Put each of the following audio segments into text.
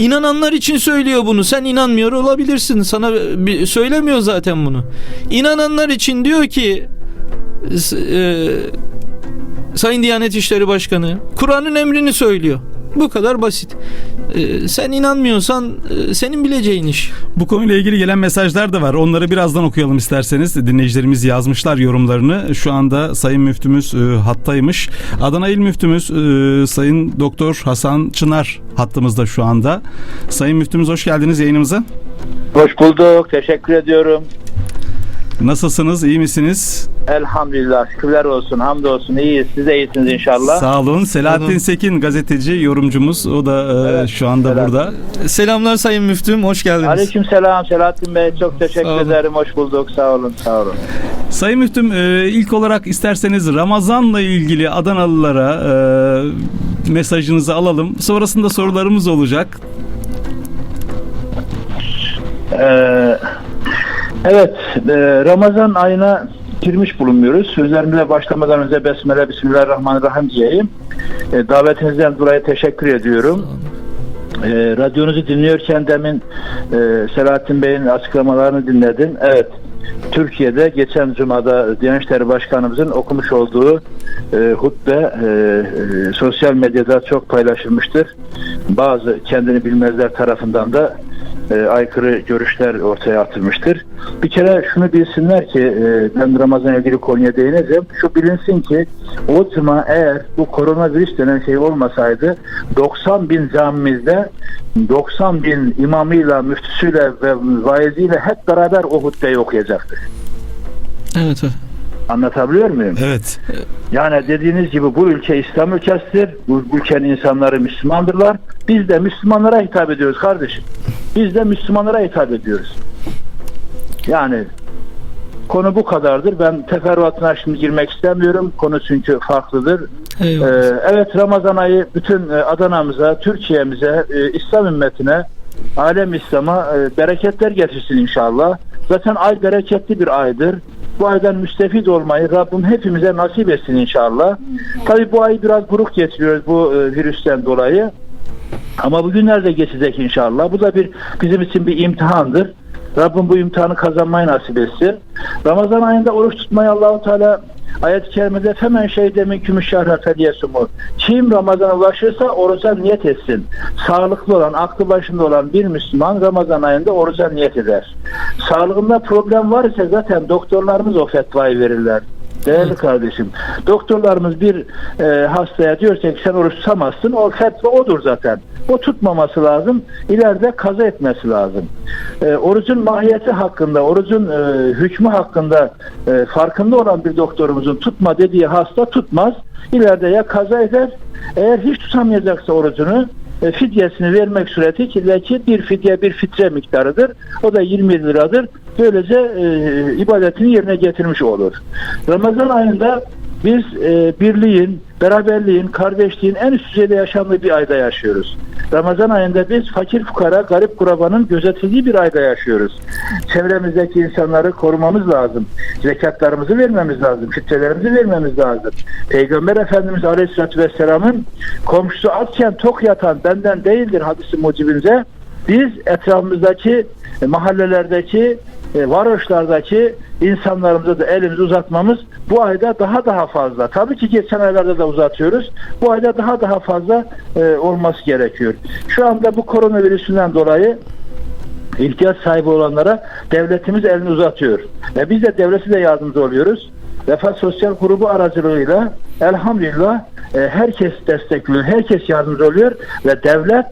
İnananlar için söylüyor bunu. Sen inanmıyor olabilirsin. Sana söylemiyor zaten bunu. İnananlar için diyor ki e, Sayın Diyanet İşleri Başkanı Kur'an'ın emrini söylüyor. Bu kadar basit. E, sen inanmıyorsan e, senin bileceğin iş. Bu konuyla ilgili gelen mesajlar da var. Onları birazdan okuyalım isterseniz. Dinleyicilerimiz yazmışlar yorumlarını. Şu anda Sayın Müftümüz e, hattaymış. Adana İl Müftümüz e, Sayın Doktor Hasan Çınar hattımızda şu anda. Sayın Müftümüz hoş geldiniz yayınımıza. Hoş bulduk. Teşekkür ediyorum. Nasılsınız? iyi misiniz? Elhamdülillah. Şükürler olsun. Hamdolsun. İyiyiz. Siz de iyisiniz inşallah. Sağ olun. Selahattin Olun. Sekin gazeteci, yorumcumuz. O da e, Evet, şu anda selam. burada. Selamlar Sayın Müftüm. Hoş geldiniz. Aleyküm selam Selahattin Bey. Çok teşekkür Sağ olun. ederim. Hoş bulduk. Sağ olun. Sağ olun. Sayın Müftüm e, ilk olarak isterseniz Ramazan'la ilgili Adanalılara e, mesajınızı alalım. Sonrasında sorularımız olacak. Ee, evet. e, Ramazan ayına girmiş bulunuyoruz. Sözlerimize başlamadan önce Besmele Bismillahirrahmanirrahim diyeyim. E, davetinizden dolayı teşekkür ediyorum. E, radyonuzu dinliyorken demin e, Selahattin Bey'in açıklamalarını dinledim. Evet. Türkiye'de geçen Cuma'da Diyanet İşleri Başkanımızın okumuş olduğu e, hutbe e, e, sosyal medyada çok paylaşılmıştır. Bazı kendini bilmezler tarafından da e, aykırı görüşler ortaya atılmıştır. Bir kere şunu bilsinler ki e, ben Ramazan ilgili konuya değineceğim. Şu bilinsin ki o cuma eğer bu koronavirüs denen şey olmasaydı 90 bin camimizde 90 bin imamıyla, müftüsüyle ve vaiziyle hep beraber o hutbeyi okuyacaktık. Evet. Anlatabiliyor muyum? Evet. Yani dediğiniz gibi bu ülke İslam ülkesidir. Bu ülkenin insanları Müslümandırlar. Biz de Müslümanlara hitap ediyoruz kardeşim. Biz de Müslümanlara hitap ediyoruz. Yani konu bu kadardır. Ben teferruatına şimdi girmek istemiyorum. Konu çünkü farklıdır. Eyvallah. Ee, evet Ramazan ayı bütün e, Adana'mıza, Türkiye'mize, e, İslam ümmetine, alem İslam'a e, bereketler getirsin inşallah. Zaten ay bereketli bir aydır. Bu aydan müstefid olmayı Rabbim hepimize nasip etsin inşallah. Tabi bu ay biraz buruk geçiriyoruz bu e, virüsten dolayı. Ama bugünlerde geçecek inşallah. Bu da bir bizim için bir imtihandır. Rabbim bu imtihanı kazanmayı nasip etsin. Ramazan ayında oruç tutmayı Allahu Teala ayet-i kerimede hemen şey demin kümüşşahra fediyesumu. Kim Ramazan'a ulaşırsa oruca niyet etsin. Sağlıklı olan, aklı başında olan bir Müslüman Ramazan ayında oruca niyet eder. Sağlığında problem var ise zaten doktorlarımız o fetvayı verirler. Değerli kardeşim, doktorlarımız bir e, hastaya diyorsa ki sen oruç tutamazsın, o fetva odur zaten. O tutmaması lazım, ileride kaza etmesi lazım. E, orucun mahiyeti hakkında, orucun e, hükmü hakkında e, farkında olan bir doktorumuzun tutma dediği hasta tutmaz. İleride ya kaza eder, eğer hiç tutamayacaksa orucunu e, fidyesini vermek suretiyle ki bir fidye bir fitre miktarıdır. O da 20 liradır. Böylece e, ibadetini yerine getirmiş olur. Ramazan ayında biz e, birliğin, beraberliğin, kardeşliğin en üst düzeyde yaşandığı bir ayda yaşıyoruz. Ramazan ayında biz fakir fukara, garip kurabanın gözetildiği bir ayda yaşıyoruz. Çevremizdeki insanları korumamız lazım. Zekatlarımızı vermemiz lazım. Fitrelerimizi vermemiz lazım. Peygamber Efendimiz Aleyhisselatü Vesselam'ın komşusu açken tok yatan benden değildir hadisi mucibince biz etrafımızdaki mahallelerdeki e, varoşlardaki insanlarımıza da elimizi uzatmamız bu ayda daha daha fazla. Tabii ki geçen aylarda da uzatıyoruz. Bu ayda daha daha fazla e, olması gerekiyor. Şu anda bu koronavirüsünden dolayı ihtiyaç sahibi olanlara devletimiz elini uzatıyor. Ve biz de devleti de yardımcı oluyoruz. Vefa Sosyal Grubu aracılığıyla elhamdülillah e, herkes destekliyor, herkes yardımcı oluyor ve devlet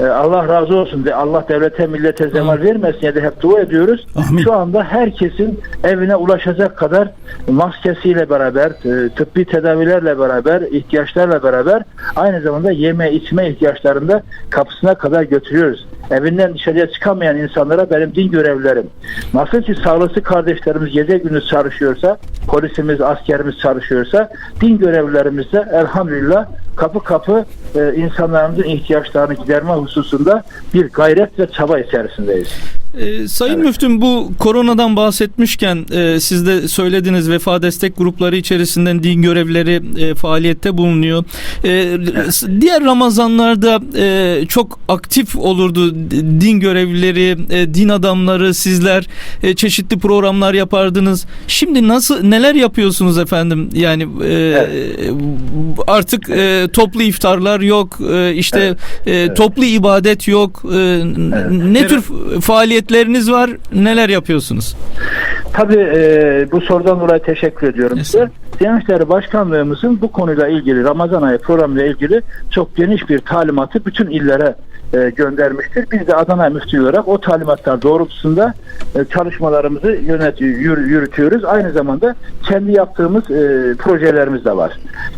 Allah razı olsun de Allah devlete millete zemal vermesin diye de hep dua ediyoruz. Amin. Şu anda herkesin evine ulaşacak kadar maskesiyle beraber, e, tıbbi tedavilerle beraber, ihtiyaçlarla beraber aynı zamanda yeme içme ihtiyaçlarını da kapısına kadar götürüyoruz. Evinden dışarıya çıkamayan insanlara benim din görevlilerim. Nasıl ki sağlıklı kardeşlerimiz gece gündüz çalışıyorsa, polisimiz, askerimiz çalışıyorsa, din görevlilerimiz de elhamdülillah kapı kapı e, insanlarımızın ihtiyaçlarını giderme hususunda bir gayret ve çaba içerisindeyiz. Ee, Sayın Evet. Müftüm bu koronadan bahsetmişken e, siz de söylediniz vefa destek grupları içerisinden din görevlileri e, faaliyette bulunuyor. E, Diğer Ramazanlarda e, çok aktif olurdu din görevlileri, e, din adamları, sizler e, çeşitli programlar yapardınız. Şimdi nasıl neler yapıyorsunuz efendim? Yani e, artık e, toplu iftarlar yok, e, işte e, toplu ibadet yok. E, n- Ne tür faaliyetleriniz var? Neler yapıyorsunuz? Tabii e, bu sorudan dolayı teşekkür ediyorum size. Diyanet İşleri Başkanlığımızın bu konuyla ilgili Ramazan ayı programıyla ilgili çok geniş bir talimatı bütün illere e, göndermiştir. Biz de Adana Müftü olarak o talimatlar doğrultusunda e, çalışmalarımızı yönet yürü- yürütüyoruz. Aynı zamanda kendi yaptığımız e, projelerimiz de var.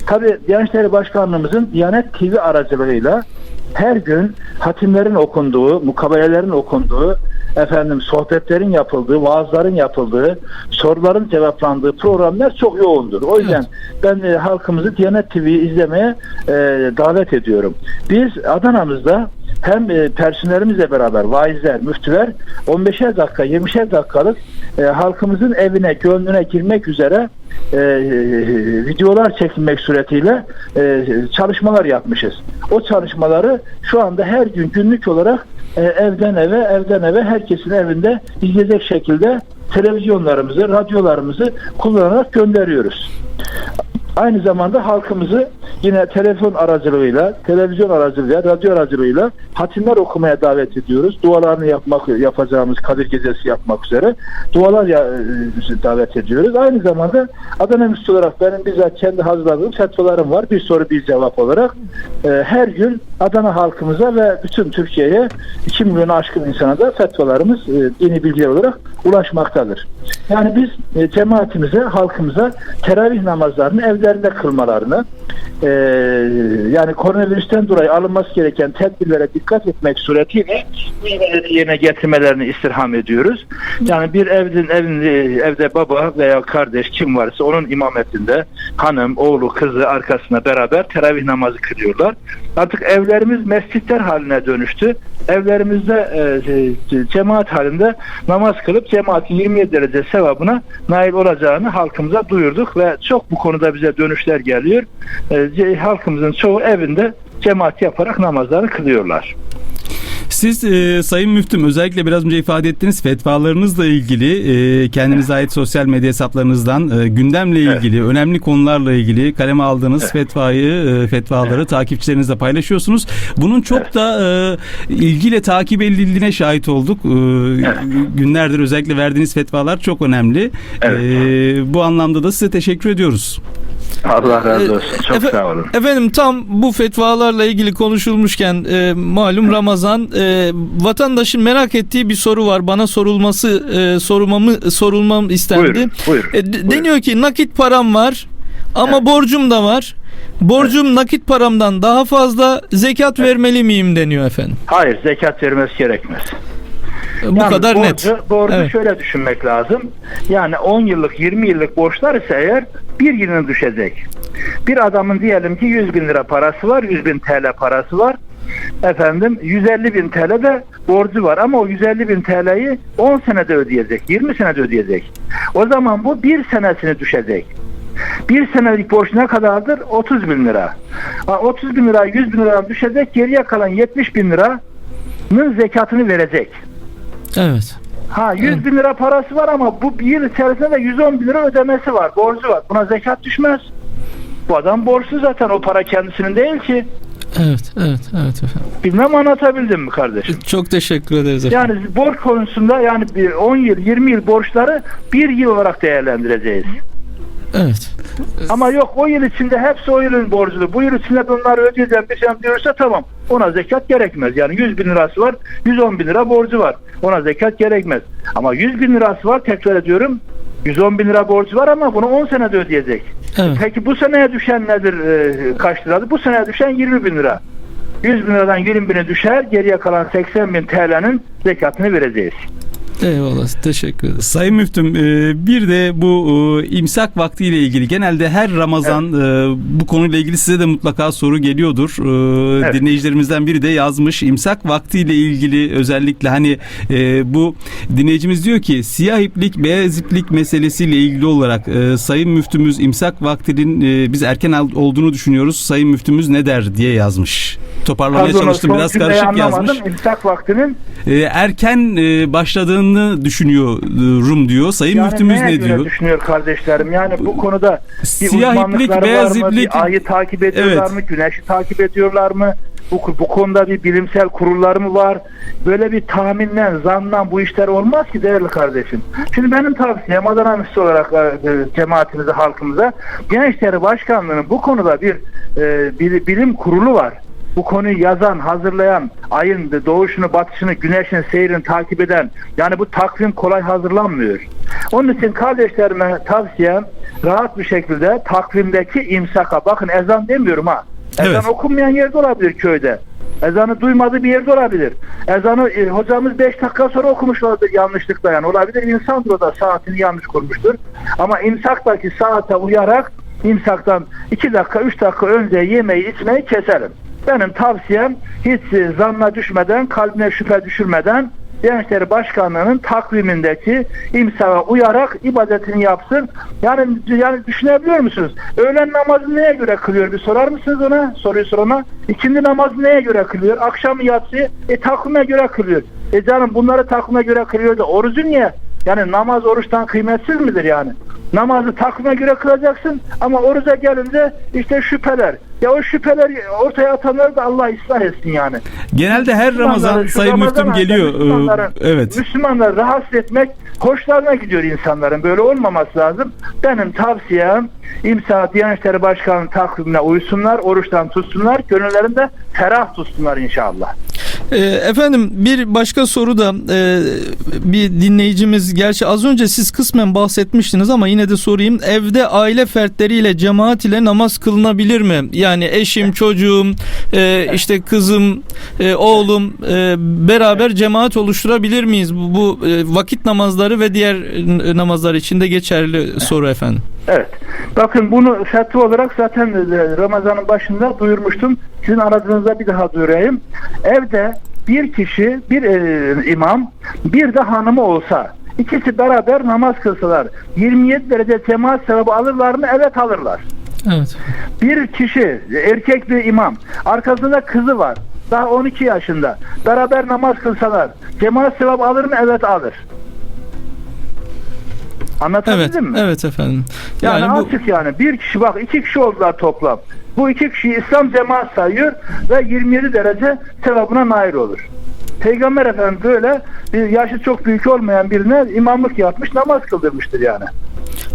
Tabii Diyanet İşleri Başkanlığımızın Diyanet TV aracılığıyla her gün hatimlerin okunduğu, mukabelelerin okunduğu, efendim sohbetlerin yapıldığı, vaazların yapıldığı, soruların cevaplandığı programlar çok yoğundur. O yüzden ben e, halkımızı Diyanet TV'yi izlemeye e, davet ediyorum. Biz Adana'mızda hem e, personelimizle beraber vaizler, müftüler 15'er dakika, 20'şer dakikalık e, halkımızın evine, gönlüne girmek üzere e, videolar çekilmek suretiyle e, çalışmalar yapmışız. O çalışmaları şu anda her gün günlük olarak e, evden eve, evden eve herkesin evinde izleyecek şekilde televizyonlarımızı, radyolarımızı kullanarak gönderiyoruz. Aynı zamanda halkımızı yine telefon aracılığıyla, televizyon aracılığıyla, radyo aracılığıyla hatimler okumaya davet ediyoruz. Dualarını yapmak yapacağımız Kadir Gecesi yapmak üzere dualar ya, e, davet ediyoruz. Aynı zamanda Adana Müftü olarak benim bizzat kendi hazırladığım fetvalarım var. Bir soru bir cevap olarak e, her gün Adana halkımıza ve bütün Türkiye'ye 2 milyonu aşkın insana da fetvalarımız e, dini bilgiler olarak ulaşmaktadır. Yani biz e, cemaatimize, halkımıza teravih namazlarını evlerinde kılmalarını e, yani koronavirüsten dolayı alınması gereken tedbirlere dikkat etmek suretiyle yerine getirmelerini istirham ediyoruz. Yani bir evin, evin evde baba veya kardeş kim varsa onun imametinde hanım, oğlu, kızı arkasına beraber teravih namazı kılıyorlar. Artık evlerimiz mescitler haline dönüştü. Evlerimizde e, e, cemaat halinde namaz kılıp cemaatin 27 derece sevabına nail olacağını halkımıza duyurduk ve çok bu konuda bize dönüşler geliyor. E, halkımızın çoğu evinde cemaat yaparak namazlarını kılıyorlar. Siz e, Sayın Müftüm özellikle biraz önce ifade ettiğiniz fetvalarınızla ilgili e, kendinize ait sosyal medya hesaplarınızdan e, gündemle ilgili önemli konularla ilgili kaleme aldığınız fetvayı e, fetvaları takipçilerinizle paylaşıyorsunuz. Bunun çok da e, ilgiyle takip edildiğine şahit olduk. E, Günlerdir özellikle verdiğiniz fetvalar çok önemli. Evet. E, bu anlamda da size teşekkür ediyoruz. Allah razı olsun. Çok Efe- sağ olun. Efendim tam bu fetvalarla ilgili konuşulmuşken e, malum Ramazan e, vatandaşın merak ettiği bir soru var. Bana sorulması e, sorulmamı sorulmam istendi. Buyurun, buyurun, E, buyurun. deniyor ki nakit param var ama borcum da var. Borcum nakit paramdan daha fazla zekat vermeli miyim deniyor efendim. Hayır zekat vermesi gerekmez. Bu Yani kadar borcu, net. Borcu Evet. şöyle düşünmek lazım. Yani 10 yıllık 20 yıllık borçlar ise eğer bir yılına düşecek. Bir adamın diyelim ki 100 bin lira parası var, 100 bin TL parası var. Efendim 150 bin TL de borcu var ama o 150 bin TL'yi 10 senede ödeyecek, 20 senede ödeyecek. O zaman bu bir senesini düşecek. Bir senelik borç ne kadardır? 30 bin lira. Ha, 30 bin lira 100 bin liradan düşecek geriye kalan 70 bin liranın zekatını verecek. Evet. Ha 100 bin lira parası var ama bu bir yıl içerisinde de 110 bin lira ödemesi var. Borcu var. Buna zekat düşmez. Bu adam borçlu zaten. O para kendisinin değil ki. Evet, evet, evet efendim. Bilmem anlatabildim mi kardeşim? Çok teşekkür ederiz efendim. Yani borç konusunda yani bir 10 yıl 20 yıl borçları bir yıl olarak değerlendireceğiz. Evet. Ama yok o yıl içinde hepsi o yılın borculu. Bu yıl içinde bunları ödeyeceğim şey diyorsa tamam. Ona zekat gerekmez. Yani 100 bin lirası var 110 bin lira borcu var. Ona zekat gerekmez. Ama 100 bin lirası var tekrar ediyorum. 110 bin lira borcu var ama bunu 10 senede ödeyecek. Evet. Peki bu seneye düşen nedir? e, kaç liradır? Bu seneye düşen 20 bin lira. 100 bin liradan 20 bine düşer. Geriye kalan 80 bin TL'nin zekatını vereceğiz. Eyvallah. Teşekkür ederiz. Sayın Müftüm e, bir de bu e, imsak vaktiyle ilgili genelde her Ramazan e, bu konuyla ilgili size de mutlaka soru geliyordur. Evet. Dinleyicilerimizden biri de yazmış imsak vaktiyle ilgili özellikle hani bu dinleyicimiz diyor ki siyah iplik beyaz iplik meselesiyle ilgili olarak Sayın Müftümüz imsak vaktinin biz erken olduğunu düşünüyoruz. Sayın Müftümüz ne der diye yazmış. Toparlamaya Pardon, çalıştım biraz karışık yazmış. İmsak vaktinin erken başladığını düşünüyor e, Rum diyor. Sayın yani Müftümüz ne diyor? düşünüyor kardeşlerim? Yani bu konuda bir Siyah iplik, beyaz mı? iplik. Bir ayı takip ediyorlar Evet. mı? Güneşi takip ediyorlar mı? Bu, bu konuda bir bilimsel kurullar mı var? Böyle bir tahminden, zandan bu işler olmaz ki değerli kardeşim. Şimdi benim tavsiyem Adana Müftüsü olarak e, cemaatimize, halkımıza Gençleri Başkanlığı'nın bu konuda bir e, bil- bilim kurulu var. Bu konuyu yazan, hazırlayan, ayın doğuşunu, batışını, güneşin seyrini takip eden, yani bu takvim kolay hazırlanmıyor. Onun için kardeşlerime tavsiyem rahat bir şekilde takvimdeki imsaka, bakın ezan demiyorum ha. Ezan Evet. okunmayan yerde olabilir köyde. Ezanı duymadığı bir yerde olabilir. Ezanı e, hocamız 5 dakika sonra okumuş olabilir yanlışlıkla yani olabilir. İnsandır o da saatini yanlış kurmuştur. Ama imsaktaki saate uyarak imsaktan 2 dakika 3 dakika önce yemeği içmeyi keselim. Benim tavsiyem hiç e, zanna düşmeden, kalbine şüphe düşürmeden Gençleri Başkanlığı'nın takvimindeki imsaka uyarak ibadetini yapsın. Yani yani düşünebiliyor musunuz? Öğlen namazı neye göre kılıyor? Bir sorar mısınız ona? Soruyu sorana. İkindi namazı neye göre kılıyor? Akşam yatsı e takvime göre kılıyor. E canım bunları takvime göre kılıyor da orucu niye? Yani namaz oruçtan kıymetsiz midir yani? Namazı takvime göre kılacaksın ama oruca gelince işte şüpheler. Ya o şüpheler ortaya atanları da Allah ıslah etsin yani. Genelde her Ramazan Müslümanları, Sayın Müftüm geliyor. Müslümanların- Ee, Evet. Müslümanları rahatsız etmek hoşlarına gidiyor insanların. Böyle olmaması lazım. Benim tavsiyem İmsa Diyanet İşleri Başkanı'nın takvimine uysunlar, oruçtan tutsunlar, gönüllerinde ferah tutsunlar inşallah. Ee, efendim bir başka soru da e, bir dinleyicimiz gerçi az önce siz kısmen bahsetmiştiniz ama yine de sorayım. Evde aile fertleriyle cemaat ile namaz kılınabilir mi? Yani eşim, çocuğum, e, işte kızım, e, oğlum e, beraber cemaat oluşturabilir miyiz? Bu, bu e, vakit namazları ve diğer namazlar için de geçerli soru efendim. Evet. Bakın bunu fetva olarak zaten e, Ramazan'ın başında duyurmuştum. Sizin aradığınızda bir daha duyurayım. Evde bir kişi, bir e, imam, bir de hanımı olsa ikisi beraber namaz kılsalar 27 derece cemaat sevabı alırlar mı? Evet alırlar. Evet. Bir kişi, erkek bir imam, arkasında kızı var. Daha 12 yaşında. Beraber namaz kılsalar cemaat sevabı alır mı? Evet alır. Evet. Anlatabildim mi? Evet efendim. Yani, Yani bu açık yani. Bir kişi bak iki kişi oldular toplam. Bu iki kişi İslam cemaat sayıyor ve 27 derece sevabına nail olur. Peygamber Efendimiz böyle bir yaşı çok büyük olmayan birine imamlık yapmış namaz kıldırmıştır yani.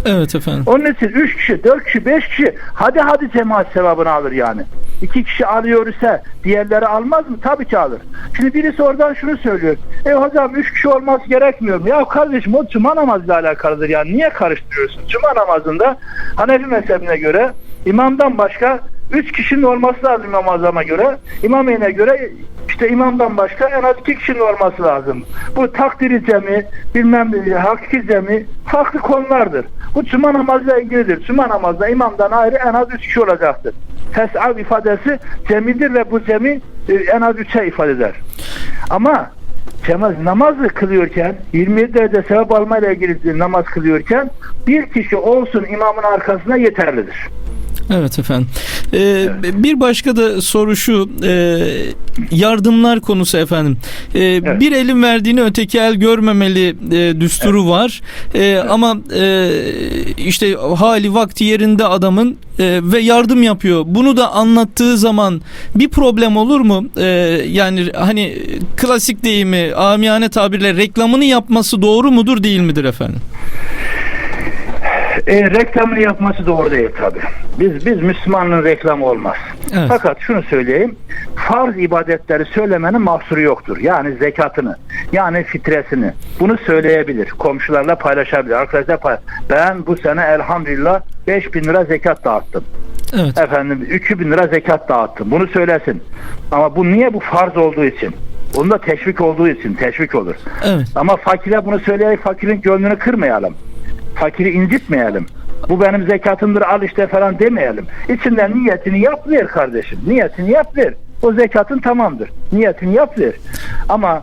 evet efendim. Onun için 3 kişi, 4 kişi, 5 kişi hadi hadi cemaat sevabını alır yani. 2 kişi alıyor ise diğerleri almaz mı? Tabii ki alır. Şimdi birisi oradan şunu söylüyor. E hocam 3 kişi olması gerekmiyor mu? Ya kardeşim o cuma namazıyla alakalıdır yani. Niye karıştırıyorsun? Cuma namazında Hanefi mezhebine göre imamdan başka 3 kişinin olması lazım imam azama göre. İmam Eyn'e göre işte imamdan başka en az 2 kişinin olması lazım. Bu takdiri cemi, bilmem ne, hakiki cemi farklı konulardır. Bu cuma namazıyla ilgilidir. Cuma namazda imamdan ayrı en az 3 kişi olacaktır. Fes'av ifadesi cemidir ve bu cemi e, en az 3'e ifade eder. Ama Cemaat namazı kılıyorken 27 derece sevap almayla ilgili namaz kılıyorken bir kişi olsun imamın arkasına yeterlidir. Evet efendim. Ee, Bir başka da soru şu e, yardımlar konusu efendim. Ee, Bir elin verdiğini öteki el görmemeli e, düsturu var. E, Ama e, işte hali vakti yerinde adamın e, ve yardım yapıyor. Bunu da anlattığı zaman bir problem olur mu? E, yani hani klasik deyimi amiyane tabirle reklamını yapması doğru mudur değil midir efendim? E, reklamını yapması doğru değil tabi. Biz biz Müslümanlığın reklamı olmaz. Evet. Fakat şunu söyleyeyim. Farz ibadetleri söylemenin mahsuru yoktur. Yani zekatını, yani fitresini. Bunu söyleyebilir. Komşularla paylaşabilir. Arkadaşlar pay- ben bu sene elhamdülillah 5000 lira zekat dağıttım. Evet. Efendim 2000 lira zekat dağıttım. Bunu söylesin. Ama bu niye bu farz olduğu için? Onda teşvik olduğu için teşvik olur. Evet. Ama fakire bunu söyleyerek fakirin gönlünü kırmayalım. Fakiri incitmeyelim. Bu benim zekatımdır al işte falan demeyelim. İçinden niyetini yap ver kardeşim. Niyetini yap ver. O zekatın tamamdır. Niyetini yap ver. Ama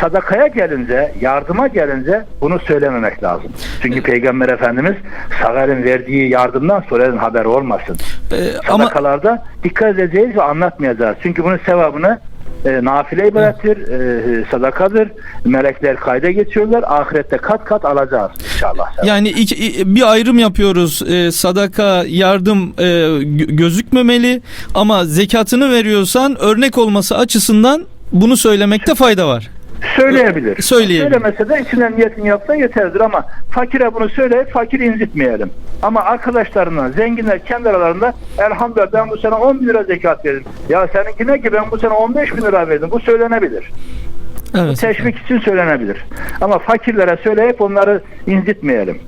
sadakaya gelince, yardıma gelince bunu söylememek lazım. Çünkü Peygamber Efendimiz Sagar'ın verdiği yardımdan sonra haber olmasın. Ee, ama Sadakalarda dikkat edeceğiz ve anlatmayacağız. Çünkü bunun sevabını e, nafile ibadettir, e, sadakadır. Melekler kayda geçiyorlar. Ahirette kat kat alacağız inşallah. yani iki- bir ayrım yapıyoruz. Ee, sadaka, yardım e, gö- gözükmemeli ama zekatını veriyorsan örnek olması açısından bunu söylemekte fayda var. Söyleyebilir. Söyleyebilir. Söylemese de içinden niyetini yapsa yeterdir ama fakire bunu söyleyip fakiri incitmeyelim. Ama arkadaşlarına, zenginler kendi aralarında elhamdülillah ben bu sene 10 bin lira zekat verdim. Ya seninki ne ki ben bu sene 15 bin lira verdim. Bu söylenebilir. Evet. Teşvik için söylenebilir. Ama fakirlere söyleyip onları incitmeyelim.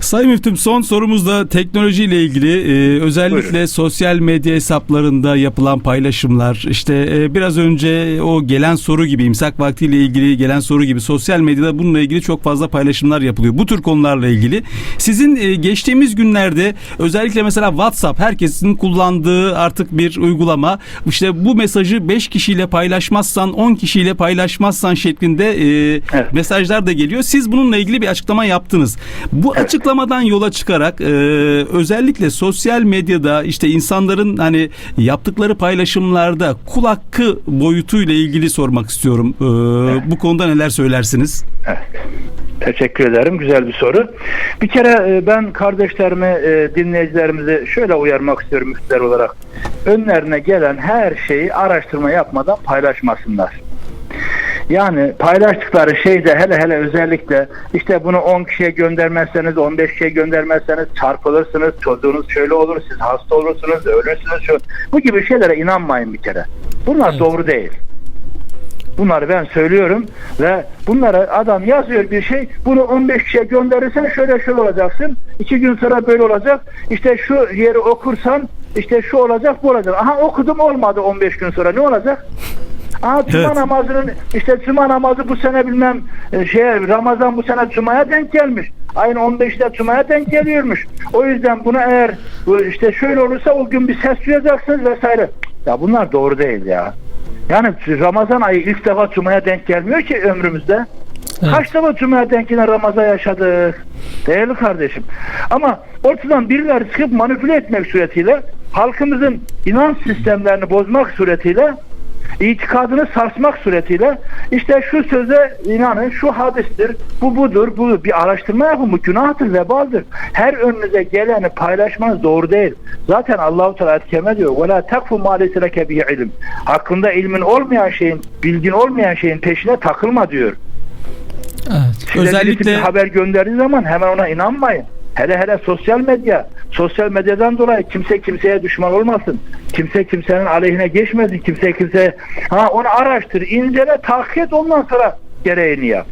Sayın Müftüm son sorumuz da teknolojiyle ilgili Ee, özellikle Buyurun. sosyal medya hesaplarında yapılan paylaşımlar işte e, biraz önce o gelen soru gibi imsak vaktiyle ilgili gelen soru gibi sosyal medyada bununla ilgili çok fazla paylaşımlar yapılıyor. Bu tür konularla ilgili sizin e, geçtiğimiz günlerde özellikle mesela WhatsApp herkesin kullandığı artık bir uygulama işte bu mesajı 5 kişiyle paylaşmazsan 10 kişiyle paylaşmazsan şeklinde e, Evet. mesajlar da geliyor. Siz bununla ilgili bir açıklama yaptınız. Bu açıklamadan yola çıkarak e, özellikle sosyal medyada işte insanların hani yaptıkları paylaşımlarda kul hakkı boyutuyla ilgili sormak istiyorum. E, Bu konuda neler söylersiniz? Evet. Teşekkür ederim. Güzel bir soru. Bir kere e, ben kardeşlerimi, e, dinleyicilerimizi şöyle uyarmak istiyorum müftüler olarak. Önlerine gelen her şeyi araştırma yapmadan paylaşmasınlar. Yani paylaştıkları şeyde hele hele özellikle işte bunu 10 kişiye göndermezseniz 15 kişiye göndermezseniz çarpılırsınız çocuğunuz şöyle olur siz hasta olursunuz ölürsünüz şu bu gibi şeylere inanmayın bir kere. Bunlar Evet. doğru değil. Bunları ben söylüyorum ve bunlara adam yazıyor bir şey bunu 15 kişiye gönderirsen şöyle şöyle olacaksın iki gün sonra böyle olacak işte şu yeri okursan işte şu olacak bu olacak aha okudum olmadı 15 gün sonra ne olacak Aha cuma Evet. namazının işte cuma namazı bu sene bilmem e, şey Ramazan bu sene cumaya denk gelmiş. Ayın 15'te cumaya denk geliyormuş. O yüzden bunu eğer işte şöyle olursa o gün bir ses duyacaksınız vesaire. Ya bunlar doğru değil ya. Yani Ramazan ayı ilk defa cumaya denk gelmiyor ki ömrümüzde. Evet. Kaç defa cumaya denk gelen Ramazan yaşadık. Değerli kardeşim. Ama ortadan birileri çıkıp manipüle etmek suretiyle halkımızın inanç sistemlerini bozmak suretiyle itikadını sarsmak suretiyle işte şu söze inanın şu hadistir bu budur bu bir araştırma yapın bu günahtır vebaldir her önünüze geleni paylaşmanız doğru değil zaten Allahu Teala ayet-i kerime diyor ve la takfu ma leyse leke bihi ilim hakkında ilmin olmayan şeyin bilgin olmayan şeyin peşine takılma diyor Evet. Size Özellikle- haber gönderdiği zaman hemen ona inanmayın. Hele hele sosyal medya. Sosyal medyadan dolayı kimse kimseye düşman olmasın. Kimse kimsenin aleyhine geçmesin. Kimse kimse ha onu araştır, incele, tahkik et ondan sonra gereğini yap.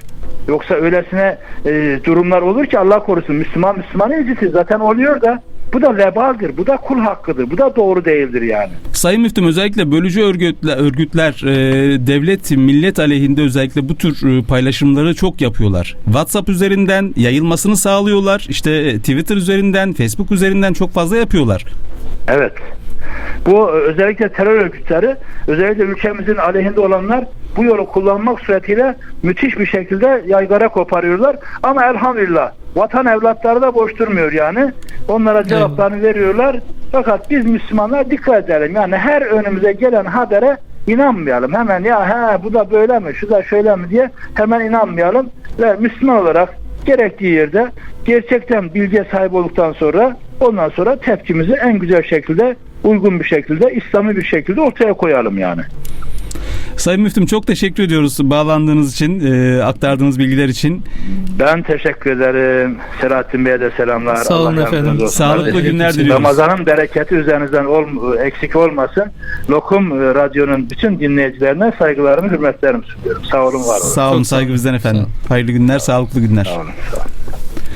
Yoksa öylesine e, durumlar olur ki Allah korusun Müslüman Müslüman incitir. Zaten oluyor da bu da vebaldir. Bu da kul hakkıdır. Bu da doğru değildir yani. Sayın Müftüm özellikle bölücü örgütler, örgütler e, devlet, millet aleyhinde özellikle bu tür e, paylaşımları çok yapıyorlar. WhatsApp üzerinden yayılmasını sağlıyorlar. İşte e, Twitter üzerinden, Facebook üzerinden çok fazla yapıyorlar. Evet. Bu e, özellikle terör örgütleri, özellikle ülkemizin aleyhinde olanlar bu yolu kullanmak suretiyle müthiş bir şekilde yaygara koparıyorlar. Ama elhamdülillah vatan evlatları da boş durmuyor yani. Onlara cevaplarını veriyorlar. Fakat biz Müslümanlar dikkat edelim. Yani her önümüze gelen habere inanmayalım. Hemen ya he bu da böyle mi, şu da şöyle mi diye hemen inanmayalım. Ve Müslüman olarak gerektiği yerde gerçekten bilgiye sahip olduktan sonra ondan sonra tepkimizi en güzel şekilde uygun bir şekilde İslami bir şekilde ortaya koyalım yani. Sayın Müftüm çok teşekkür ediyoruz bağlandığınız için, e, aktardığınız bilgiler için. Ben teşekkür ederim. Selahattin Bey'e de selamlar. Sağ olun Allah efendim. olsun. Sağlıklı günler diliyoruz. Ramazan'ın bereketi üzerinizden ol- eksik olmasın. Lokum e, Radyo'nun bütün dinleyicilerine saygılarımı, hürmetlerimi sunuyorum. Sağ olun, var olun. Sağ olun, saygı bizden efendim. Hayırlı günler, sağlıklı günler. Sağ olun. Sağ olun.